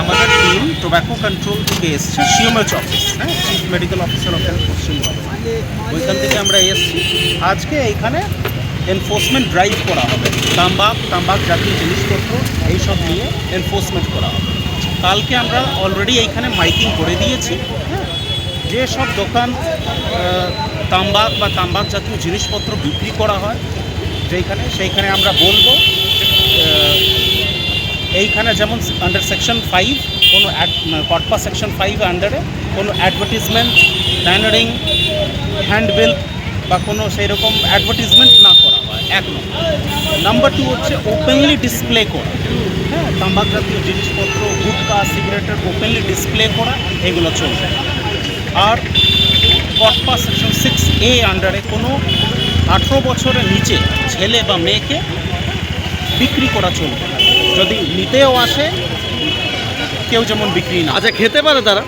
আমাদের team tobacco control থেকে এসছে সিএমএচ অফিস হ্যাঁ? Chief medical officer of Paschimbanga ওইখান থেকে আমরা এসছি। আজকে এইখানে এনফোর্সমেন্ট ড্রাইভ করা হবে। তাম্বাক তাম্বাক জাতীয় জিনিসপত্র, এইসব নিয়ে এনফোর্সমেন্ট করা হবে। কালকে আমরা অলরেডি এইখানে মাইকিং করে দিয়েছি হ্যাঁ? যে সব দোকান তাম্বাক বা তাম্বাক জাতীয় জিনিসপত্র বিক্রি করা হয়, যেইখানে, সেইখানে আমরা বলব এইখানে যেমন আন্ডার সেকশন ফাইভ কোনো কটপা সেকশন ফাইভ আন্ডারে কোনো অ্যাডভার্টিজমেন্ট ব্যানারিং হ্যান্ডবিল বা কোনো সেই রকম অ্যাডভার্টিজমেন্ট না করা হয়, এক নম্বর। নাম্বার টু হচ্ছে ওপেনলি ডিসপ্লে করা। হ্যাঁ তাম্বাক জাতীয় জিনিসপত্র, গুটকা, সিগারেটের ওপেনলি ডিসপ্লে করা, এগুলো চলবে আর কটপা সেকশন সিক্স এ আন্ডারে কোনো আঠেরো বছরের নিচে ছেলে বা মেয়েকে বিক্রি করা চলবে না। যদি নিতেও আসে কেউ যেমন বিক্রি না। আচ্ছা খেতে পারে তারা?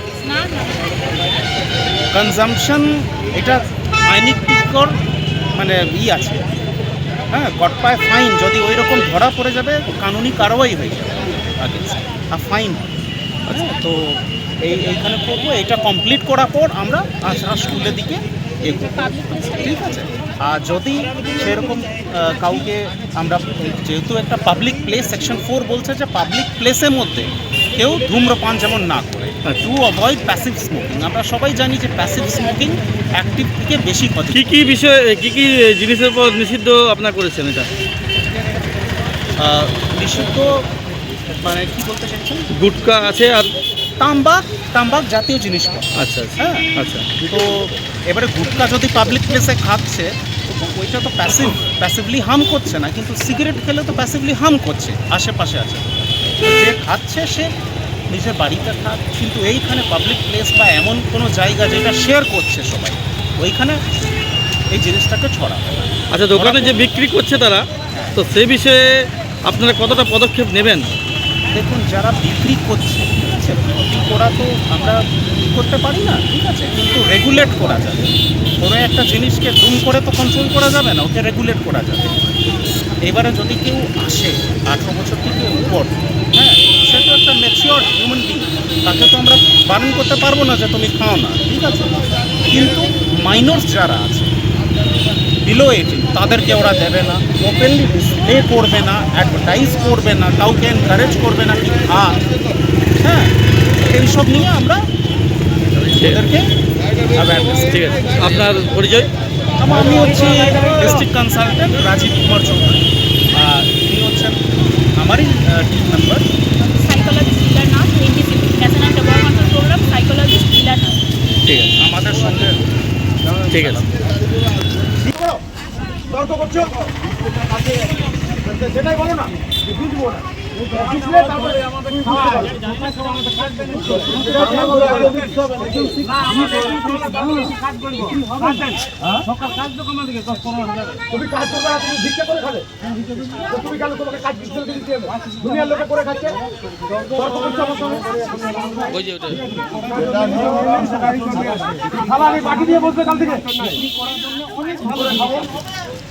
কনজামশন এটা আইনিকর মানে ই আছে। হ্যাঁ গটপায় ফাইন যদি ওই রকম ধরা পড়ে যাবে কানুনি কারওয়াই হয়ে যাবে। আর ফাইন আচ্ছা তো এই এইখানে করব এটা কমপ্লিট করার পর আমরা আশরা স্কুলের দিকে এগোবো। ঠিক আছে? আর যদি সেরকম কাউকে আমরা যেহেতু একটা পাবলিক প্লেস সেকশন ফোর বলছে যে পাবলিক প্লেসের মধ্যে কেউ ধূম্রপান যেমন না করে টু অ্যাভয়েড প্যাসিভ স্মোকিং আমরা সবাই জানি যে প্যাসিভ স্মোকিং অ্যাক্টিভ থেকে বেশি ক্ষতি কী কী বিষয়ে কী কী জিনিসের উপর নিষিদ্ধ আপনার করেছেন এটা? নিষিদ্ধ মানে কি বলতে চাইছেন? গুটকা আছে আর তাম্বাক তাম্বাক জাতীয় জিনিসপত্র। আচ্ছা আচ্ছা হ্যাঁ। আচ্ছা। তো এবারে গুটকা যদি পাবলিক প্লেসে খাচ্ছে তো ওইটা তো প্যাসিভ প্যাসিভলি হার্ম করছে না কিন্তু সিগারেট খেলে তো প্যাসিভলি হার্ম করছে আশেপাশে আছে। যে খাচ্ছে সে নিজের বাড়িতে খাক কিন্তু এইখানে পাবলিক প্লেস বা এমন কোনো জায়গা যেটা শেয়ার করছে সবাই ওইখানে এই জিনিসটাকে ছড়া আচ্ছা দোকানে যে বিক্রি করছে তারা তো সে বিষয়ে আপনারা কতটা পদক্ষেপ নেবেন? দেখুন যারা বিক্রি করছে আছে। বিক্রি করা তো আমরা করতে পারি না, ঠিক আছে, কিন্তু রেগুলেট করা যাবে। কোনো একটা জিনিসকে দুম করে তো কন্ট্রোল করা যাবে না, ওকে রেগুলেট করা যাবে। এবারে যদি কেউ আসে, আঠেরো বছর থেকে উপর হ্যাঁ সে তো একটা ম্যাচিওর হিউম্যান বিং তাকে তো আমরা বারণ করতে পারব না যে তুমি খাও না, ঠিক আছে? কিন্তু মাইনরস যারা আছে বিলো এইটিন তাদেরকে ওরা দেবে না ওপেনলি ডিসপ্লে করবে না অ্যাডভার্টাইজ করবে না, কাউকে এনকারেজ করবে না কি খা হ্যাঁ এইসব নিয়ে আমরা ওদেরকে ঠিক আছে। আপনার পরিচয়? আমার আমি হচ্ছি ডিস্ট্রিক্ট কনসালটেন্ট রাজীব কুমার চৌধুরী। আর তিনি হচ্ছেন আমারই team member psychologist Nath national developmental program psychologist Nath ঠিক আছে। আমাদের সঙ্গে ঠিক আছে। তর্ক করছ? সেটাই বলো না। বুঝব কাজ তুমি ভিক্ষা করে খাবে। তুমি কেন তোমাকে কাজ দিতে দিতে হবে? দুনিয়ার লোকে করে খাচ্ছে।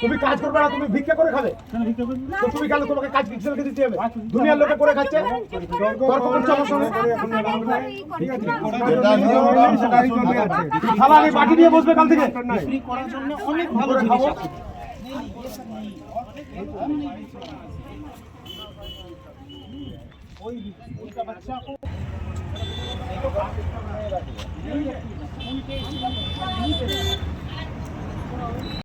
তুমি কাজ করবে না, তুমি ভিক্ষা করে খাবে। তুমি কেন তোমাকে কাজ ভিক্ষা রেখে দিতে হবে। দুনিয়ার লোকে করে খাচ্ছে। খালা আমি বাকি দিয়ে বসবে কাল থেকে। অনেক ভালো জিনিস वही उनका बच्चा को स्कूल के